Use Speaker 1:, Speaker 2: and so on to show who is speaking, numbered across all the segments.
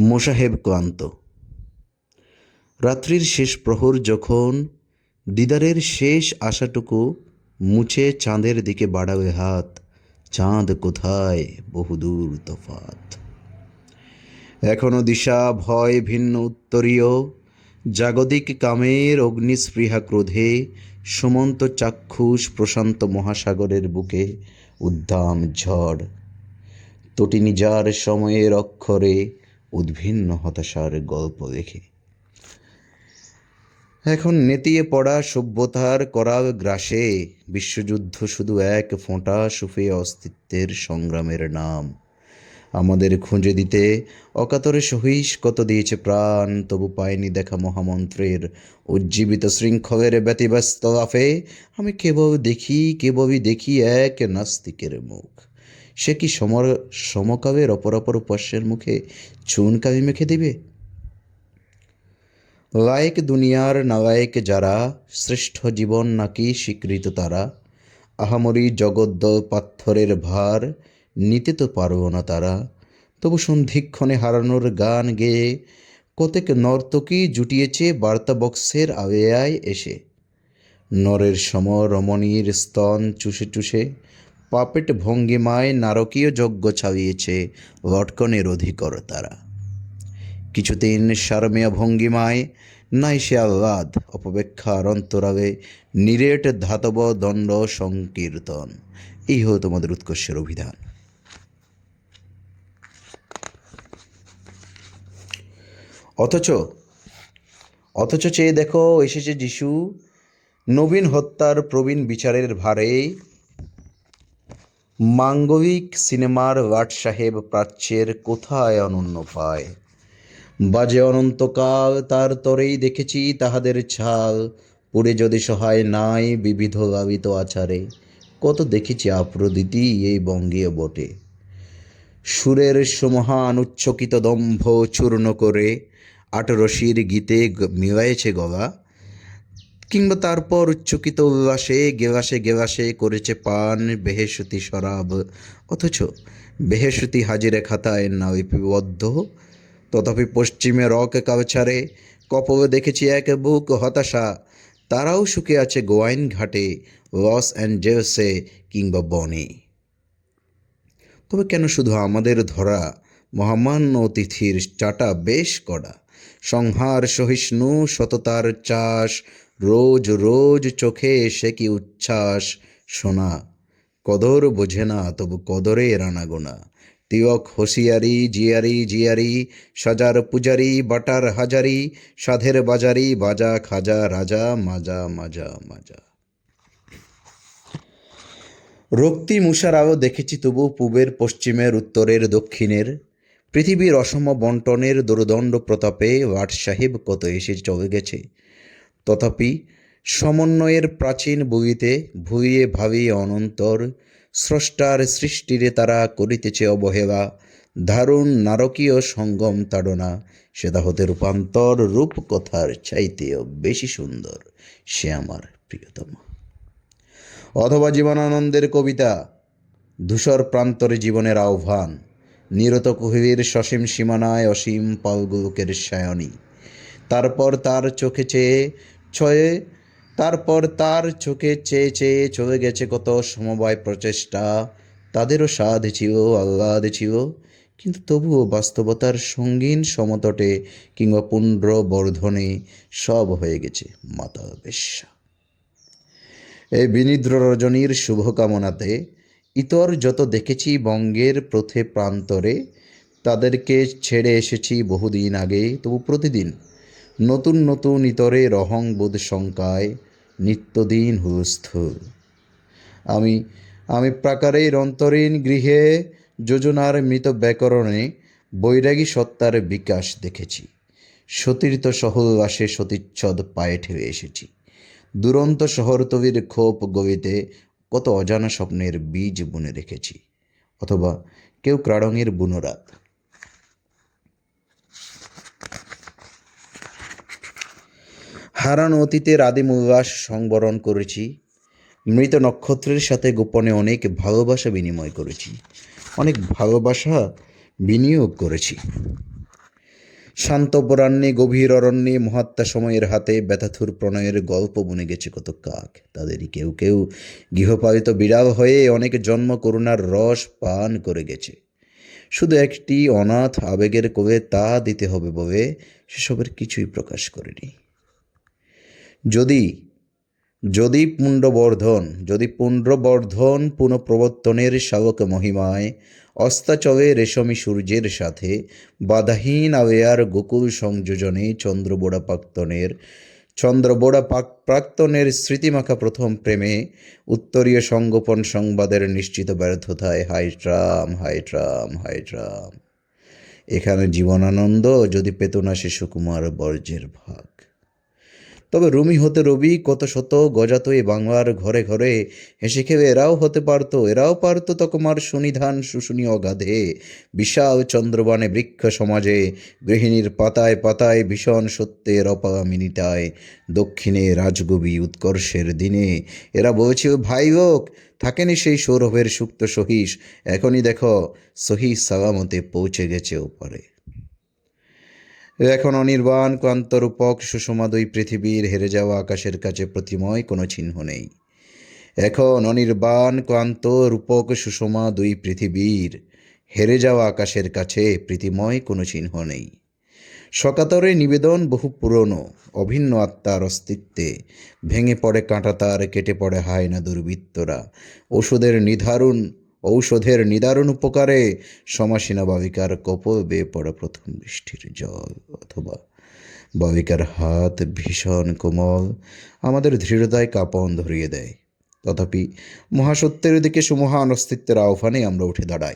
Speaker 1: মোসাহেব ক্লান্ত। রাত্রির শেষ প্রহর যখন দিদারের শেষ আশাটুকু মুছে চাঁদের দিকে বাড়াবে হাত, চাঁদ কোথায় বহুদূর তফাত? এখনও দিশা, ভয় ভিন্ন উত্তরীয়, জাগতিক কামের অগ্নিস্পৃহা ক্রোধে সুমন্ত চাক্ষুষ প্রশান্ত মহাসাগরের বুকে উদ্দাম ঝড়। তটিনী যার সময়ের অক্ষরে উদ্ভিন্ন হতাশার গল্প লেখে এখন নেতিয়ে পড়া সভ্যতার করাল গ্রাসে বিশ্বযুদ্ধ শুধু এক ফোঁটা সুফে অস্তিত্বের সংগ্রামের নাম। আমাদের খুঁজে দিতে অকাতরে সহিস কত দিয়েছে প্রাণ, তবু পায়নি দেখা মহামন্ত্রের উজ্জীবিত শৃঙ্খলের ব্যতিব্যস্ত লাফে আমি কেবল দেখি, কেবলই দেখি এক নাস্তিকের মুখ। সে কি সমর, সমকাবের অপরাপর উপাস্যের মুখে চুন কালি মেখে দিবে? লায়েক দুনিয়ার নালায়েক যারা, শ্রেষ্ঠ জীবন নাকি স্বীকৃত তারা? আহামরি জগদ্দ পাথরের ভার, নিতে তো পারব না তারা। তবু সন্ধিক্ষণে হারানোর গান গেয়ে কতেক নর্তকী জুটিয়েছে বার্তা বক্সের আবেয়ায় এসে। নরের সম রমণীর স্তন চুষে চুষে পাপেট ভঙ্গিমায় নারকীয় যজ্ঞ ছাড়িয়েছে লটকনের অধিকর তারা কিছুদিন সারমেয় ভঙ্গিমায় নাই সে আহ্লাদ অপেক্ষার অন্তরালে নিরেট ধাতব দণ্ড সংকীর্তন। এই হলো তোমাদের উৎকর্ষের অভিধান। অথচ অথচ চেয়ে দেখো, এসেছে যিশু নবীন হত্যার প্রবীণ বিচারের ভারে মাঙ্গলিক সিনেমার লাট সাহেব প্রাচ্যের কোথায় অনন্য পায়? বাজে অনন্তকাল তার তরেই দেখেছি তাহাদের ছাল। পুরে যদি সহায় নাই বিবিধ লাভিত আচারে কত দেখেছি আপ্রদিতি এই বঙ্গীয় বটে। সুরের সমহান উচ্চকিত দম্ভ চূর্ণ করে আটরশির গীতে মিলায়েছে গলা। কিংবা তারপর উচ্চকিত উল্লাসে গেলাসে গেলাসে করেছে পান বেহেসতি শরাব। অথচ বেহেসতি হাজিরে খাতায় না তথাপি পশ্চিমে রক কালচারে কপলে দেখেছি এক বুক হতাশা। তারাও সুখে আছে গোয়াইন ঘাটে, লস অ্যাঞ্জেলসে কিংবা বনে। তবে কেন শুধু আমাদের ধরা? মহামান্য অতিথির চাটা বেশ কড়া। সংহার সহিষ্ণু সততার চাষ রোজ রোজ চোখে সে কি উচ্ছ্বাস শোনা? কদর বোঝে না, তবু কদরে রানা গোনা। তিয়ক হুঁশিয়ারি জিয়ারি জিয়ারি, সাজার পূজারি, বাটার হাজারি, সাধের বাজারি, বাজা, খাজা, রাজা, মাজা মাজা মাজা। রক্তি মুশারাও দেখেছি তবু পূবের, পশ্চিমের, উত্তরের, দক্ষিণের। পৃথিবীর অসম বন্টনের দুর্দণ্ড প্রতাপে ওয়াট সাহেব কত এসে চলে গেছে। তথাপি সমন্বয়ের প্রাচীন বইতে ভুইয়ে ভাবিয়ে অনন্তর স্রষ্টার সৃষ্টিরে তারা করিতেছে অবহেলা, দারুণ নারকীয় সঙ্গম তাড়না। সেটা হতে রূপান্তর রূপকথার চাইতেও বেশি সুন্দর, সে আমার প্রিয়তম। অথবা জীবনানন্দের কবিতা, ধূসর প্রান্তরে জীবনের আহ্বান, নিরত কুহির সসীম সীমানায় অসীম পালগুলোকের সায়নী। তারপর তার চোখে চেয়ে ছয়ে তারপর তার চোখে চেয়ে চেয়ে চলে গেছে কত সমবায় প্রচেষ্টা। তাদেরও স্বাদ ছিল, আহ্লাদ ছিল, কিন্তু তবুও বাস্তবতার সঙ্গীন সমতটে কিংবা পুণ্ড বর্ধনে সব হয়ে গেছে মাতা বেশ্যা। এই বিনিদ্র রজনীর শুভকামনাতে ইতর যত দেখেছি বঙ্গের প্রথে প্রান্তরে, তাদেরকে ছেড়ে এসেছি বহুদিন আগে, তবু প্রতিদিন নতুন নতুন ইতরে রহংবোধ শঙ্কায় নিত্যদিন হুস্থুল আমি আমি প্রাকারের অন্তরীণ গৃহে যোজনার মৃত ব্যাকরণে বৈরাগী সত্তার বিকাশ দেখেছি। সতীর্থ সহোল্লাসে সতীচ্ছদ পায়ে ঠেলে এসেছি। দুরন্ত শহরতবির ক্ষোভ গবিতে কত অজানা স্বপ্নের বীজ বুনে রেখেছি। অথবা কেউ ক্রাড়ঙের বুনোরাত হারানো অতীতের আদিম উল্লাস সংবরণ করেছি। মৃত নক্ষত্রের সাথে গোপনে অনেক ভালোবাসা বিনিময় করেছি। অনেক ভালোবাসা বিনিয়োগ করেছি। শান্ত অপরাহ্নে, গভীর অরণ্যে, মহাত্মা সময়ের হাতে ব্যথাথুর প্রণয়ের গল্প বনে গেছে কত কাক। তাদেরই কেউ কেউ গৃহপালিত বিড়াল হয়ে অনেক জন্ম করুণার রস পান করে গেছে। শুধু একটি অনাথ আবেগের কবে তা দিতে হবে বলে সেসবের কিছুই প্রকাশ করেনি। যদি যদি পুণ্ডবর্ধন যদি পুণ্ডবর্ধন পুনঃপ্রবর্তনের শাবক মহিমায়, অস্তাচলে রেশমী সূর্যের সাথে, বাধাহীন আবেয়ার গোকুল সংযোজনে চন্দ্রবোড়া প্রাক্তনের, চন্দ্রবোড়া পাক- প্রাক্তনের স্মৃতিমাখা প্রথম প্রেমে, উত্তরীয় সংগোপন সংবাদের নিশ্চিত ব্যর্থতায় হাইট্রাম হাইট্রাম হাইট্রাম এখানে জীবনানন্দ, যদি পেত না সে সুকুমার বর্জ্যের ভাগ। তবে রুমি হতে রবি, কত শত গজাত এ বাংলার ঘরে ঘরে হেসে খেয়ে এরাও হতে পারতো, এরাও পারতো তকমার সুনিধান শুশুনি অগাধে। বিশাল চন্দ্রবানে বৃক্ষ সমাজে, গৃহিণীর পাতায় পাতায় ভীষণ সত্যের অপামিনিতায়, দক্ষিণে রাজগবি উৎকর্ষের দিনে। এরা বলছে, "ও ভাই হোক থাকেনি সেই সৌরভের সুক্ত সহিস এখনই দেখো সহিস সালামতে পৌঁছে গেছে ওপারে। এখন অনির্বাণ ক্লান্ত রূপক সুষমা দুই পৃথিবীর হেরে যাওয়া আকাশের কাছে প্রতিময় কোনো চিহ্ন নেই। এখন অনির্বাণ, ক্লান্ত রূপক সুষমা দুই পৃথিবীর হেরে যাওয়া আকাশের কাছে প্রীতিময় কোনো চিহ্ন নেই। সকাতরে নিবেদন বহু পুরনো, অভিন্ন আত্মার অস্তিত্বে ভেঙে পড়ে কাঁটাতার কেটে পড়ে হায় না দুর্বৃত্তরা। ওষুধের নিধারুণ ঔষধের নিদারুণ উপকারে সমাসীনা বাবিকার কপল বেয়ে পড়া প্রথম বৃষ্টির জল। অথবা বাবিকার হাত ভীষণ কোমল, আমাদের দৃঢ়তায় কাঁপন ধরিয়ে দেয়। তথাপি মহাসত্যের দিকে সুমহান অস্তিত্বের আহ্বানে আমরা উঠে দাঁড়াই।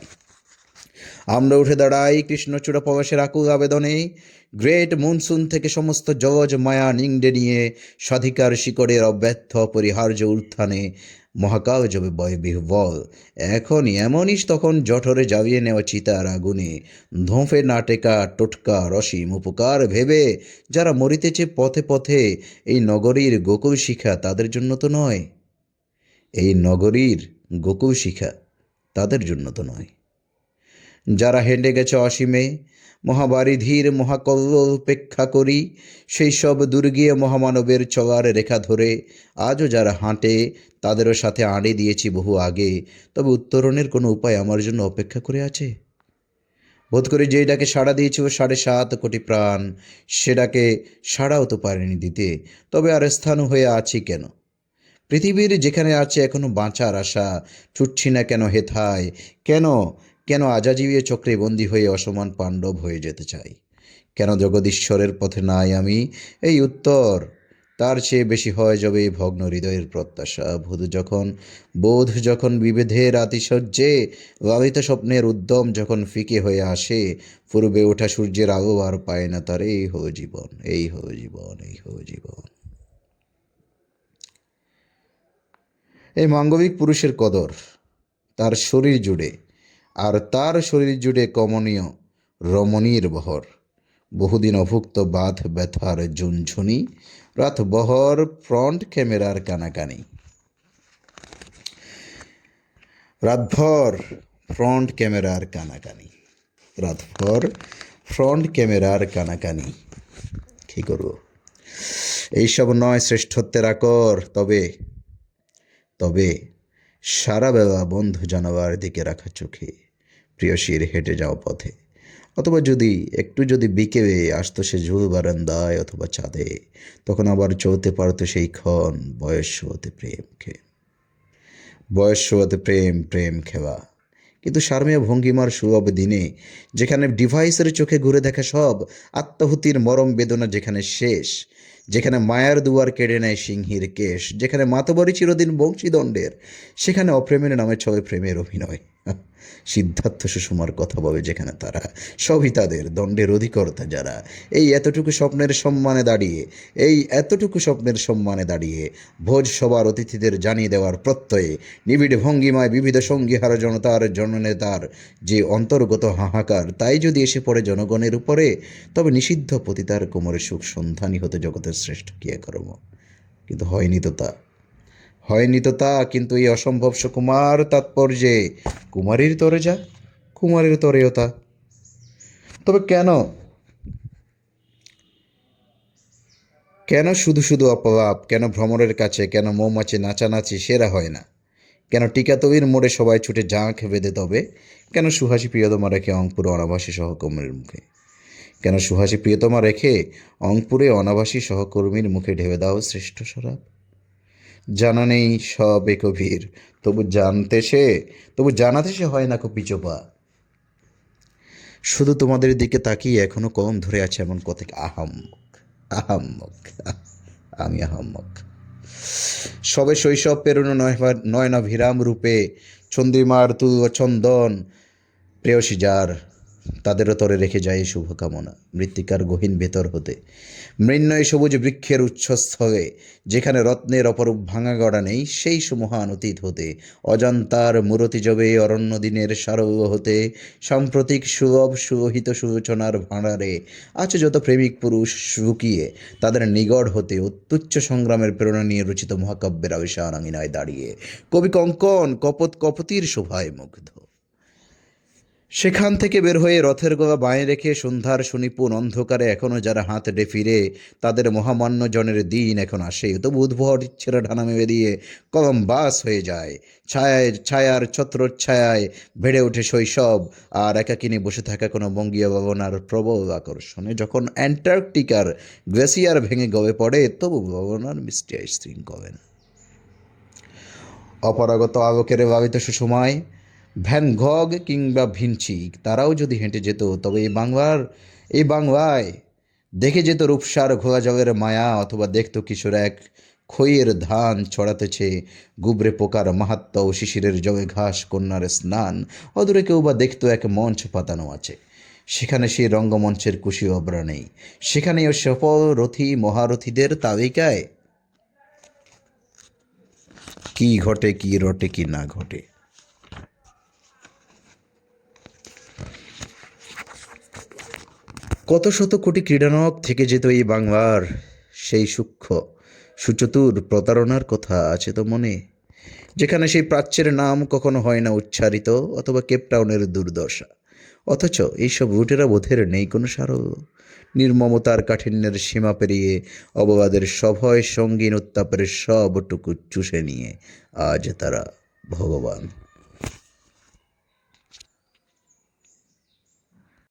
Speaker 1: আমরা উঠে দাঁড়াই কৃষ্ণচূড়া প্রবেশের আকুল আবেদনে। গ্রেট মনসুন থেকে সমস্ত জজ, মায়া, নিংডে নিয়ে স্বাধিকার শিকড়ের অব্যর্থ অপরিহার্য উত্থানে মহাকাল জবে বয় বিহ্বল। এখনই এমনই তখন জঠরে জাবিয়ে নেওয়া চিতার আগুনে। ধোঁফে নাটেকা টোটকা রসিম উপকার ভেবে যারা মরিতেছে পথে পথে, এই নগরীর গোকুল শিখা তাদের জন্য তো নয়। এই নগরীর গোকুল শিখা তাদের জন্য তো নয়। যারা হেঁটে গেছে অসীমে মহাবারিধির মহাকল্ল উপেক্ষা করি, সেই সব দুর্গীয় মহামানবের চলার রেখা ধরে আজও যারা হাঁটে, তাদেরও সাথে আড়ে দিয়েছি বহু আগে। তবে উত্তরণের কোনো উপায় আমার জন্য অপেক্ষা করে আছে? বোধ করি যে ডাকে সাড়া দিয়েছি ও সাড়ে সাত কোটি প্রাণ, সেটাকে সাড়াও তো পারেনি দিতে। তবে আর স্থান হয়ে আছি কেন? পৃথিবীর যেখানে আছে এখনও বাঁচার আশা, ছুটছি না কেন হেথায়? কেন কেন আজাজীবীয় চক্রে বন্দী হয়ে অসমান পাণ্ডব হয়ে যেতে চাই? কেন জগদীশ্বরের পথে নাই আমি? এই উত্তর, তার চেয়ে বেশি হয় যবে ভগ্ন হৃদয়ের প্রত্যাশা। ভুধ যখন, বোধ যখন বিভেদের আতিশয্যে, লালিত স্বপ্নের উদ্যম যখন ফিকে হয়ে আসে, পূর্বে ওঠা সূর্যের আলো আর পায় না তার। এই হো জীবন, এই হো জীবন, এই হো জীবন। এই মাঙ্গবিক পুরুষের কদর, তার শরীর জুড়ে আর তার শরীর জুড়ে কমনীয় রমণীর বহর। বহুদিন অভুক্ত বাধ ব্যথার ঝুনঝুনি, রাত বহর ফ্রন্ট ক্যামেরার কানাকানি। রাতভর ফ্রন্ট ক্যামেরার কানাকানি। রাতভর ফ্রন্ট ক্যামেরার কানাকানি। কী করব? এইসব নয় শ্রেষ্ঠত্বের আকর, তবে তবে সারা বেলা বন্ধু জানাবার দিকে রাখা চোখে। প্রিয়সীর হেঁটে যাওয়া পথে। অথবা যদি, একটু যদি বিকেলে আসতো সে ঝুল বারান্দায় অথবা চাঁদে তখন আবার চলতে পারতো সেই ক্ষণ বয়স হতে প্রেম খেয়ে বয়স হতে প্রেম প্রেম খেলা কিন্তু শারমীয় ভঙ্গিমার সুলভ দিনে, যেখানে ডিভাইসের চোখে ঘুরে দেখা সব, আত্মাহুতির মরম বেদনা যেখানে শেষ যেখানে মায়ার দুয়ার কেড়ে নেয় সিংহীর কেশ, যেখানে মাতবরী চিরদিন বংশীদণ্ডের, সেখানে অপ্রেমের নামে ছবে প্রেমের অভিনয়। সিদ্ধার্থ সুষমার কথা বলে যেখানে তারা, সবই তাদের দণ্ডের অধিকর্তা যারা। এই এতটুকু স্বপ্নের সম্মানে দাঁড়িয়ে, এই এতটুকু স্বপ্নের সম্মানে দাঁড়িয়ে ভোজ সবার অতিথিদের জানিয়ে দেওয়ার প্রত্যয়ে নিবিড় ভঙ্গিমায় বিবিধ সঙ্গীহার জনতার জননেতার যে অন্তর্গত হাহাকার, তাই যদি এসে পড়ে জনগণের উপরে, তবে নিষিদ্ধ পতিতার কোমরে সুখ সন্ধানী হতে জগতের শ্রেষ্ঠ কে কর্ম? কিন্তু হয়নি তো তা। হয়নি তো তা, কিন্তু এই অসম্ভব সুকুমার তাৎপর্যে কুমারীর তরে যা, কুমারীর তরেও তা। তবে কেন? কেন শুধু শুধু অপলাপ? কেন ভ্রমণের কাছে? কেন মৌমাছি নাচানাচি সেরা হয় না? কেন টিকাতবির মোড়ে সবাই ছুটে জাঁক বেঁধে তবে? কেন সুহাসী প্রিয়তমা রেখে অঙ্কুর অনাবাসী সহকর্মীর মুখে? কেন সুহাসী প্রিয়তমা রেখে অঙ্কুরে অনাবাসী সহকর্মীর মুখে ঢেবে দাও শ্রেষ্ঠ শরাব? জানা নেই সব এ কবির। তবু জানতে সে, তবু জানাতে সে হয় না কো পিচোপা শুধু তোমাদের দিকে তাকিয়ে এখনও কম ধরে আছে এমন কত আহাম্মক আহাম্মক, আমি আহাম্মক। সবে শৈশব পেরোনো নয়- নয়নাভিরাম রূপে চন্দ্রিমার তু চন্দন প্রেয়সী যার তাদেরও তরে রেখে যায় এই শুভকামনা। মৃত্তিকার গহীন ভেতর হতে। মৃন্ময় সবুজ বৃক্ষের উচ্ছস্থলে যেখানে রত্নের অপরূপ ভাঙা গড়া নেই, সেই সুমহান অতীত হতে। অজান্তার মূরতি জবে অরণ্য দিনের সারব হতে। সাম্প্রতিক সুলভ সুহিত সূচনার ভাঁড়ারে আছে যত প্রেমিক পুরুষ শুকিয়ে, তাদের নিগড় হতে অত্যুচ্চ সংগ্রামের প্রেরণা নিয়ে রচিত মহাকাব্যের আবিষান আঙিনায় দাঁড়িয়ে। কবি কঙ্কন, কপত, কপতির শোভায় মুগ্ধ। সেখান থেকে বের হয়ে রথের গোলা বাঁয়ে রেখে সন্ধ্যার সুনিপুণ অন্ধকারে এখনও যারা হাত ডে ফিরে তাদের মহামান্য জনের দিন এখন আসে। তবু উদ্ভট ইচ্ছেরা ঢানা মেবে দিয়ে কলম বাস হয়ে যায়। ছায়ায়, ছায়ার ছত্রচ্ছায়ায় ভেড়ে ওঠে শৈশব, আর একাকিনী বসে থাকা কোনো বঙ্গীয় ভাবনার প্রবল আকর্ষণে। যখন অ্যান্টার্কটিকার গ্লেসিয়ার ভেঙে গবে পড়ে, তবু ভাবনার মিষ্টি আইসক্রিম কবেন অপরাগত আলোকের ভাবিত সুসময় ভ্যান ঘগ কিংবা ভিঞ্চি তারাও যদি হেঁটে যেত, তবে এই বাংলার, এই বাংলায় দেখে যেত রূপসার ঘোলা জলের মায়া, অথবা দেখতো কিশোর এক খইয়ের ধান ছড়াতেছে গুবরে পোকার মাহাত্ম ও শিশিরের জগে ঘাস কন্যার স্নান। অদূরে কেউ বা দেখতো এক মঞ্চ পাতানো আছে। সেখানে সেই রঙ্গমঞ্চের কুশি অবরা নেই। সেখানেও সফল রথী, মহারথীদের তালিকায়। কি ঘটে, কি রটে, কি না ঘটে? কত শত কোটি ক্রীড়ানক থেকে যেত এই বাংলার সেই সূক্ষ্ম সুচতুর প্রতারণার কথা আছে তো মনে? যেখানে সেই প্রাচ্যের নাম কখনো হয় না উচ্চারিত অথবা কেপটাউনের দুর্দশা। অথচ এইসব রুটেরা বোধের নেই কোনো সারল নির্মমতার কাঠিন্যের সীমা পেরিয়ে অববাদের সভয় সঙ্গীন উত্তাপের সবটুকু চুষে নিয়ে আজ তারা ভগবান।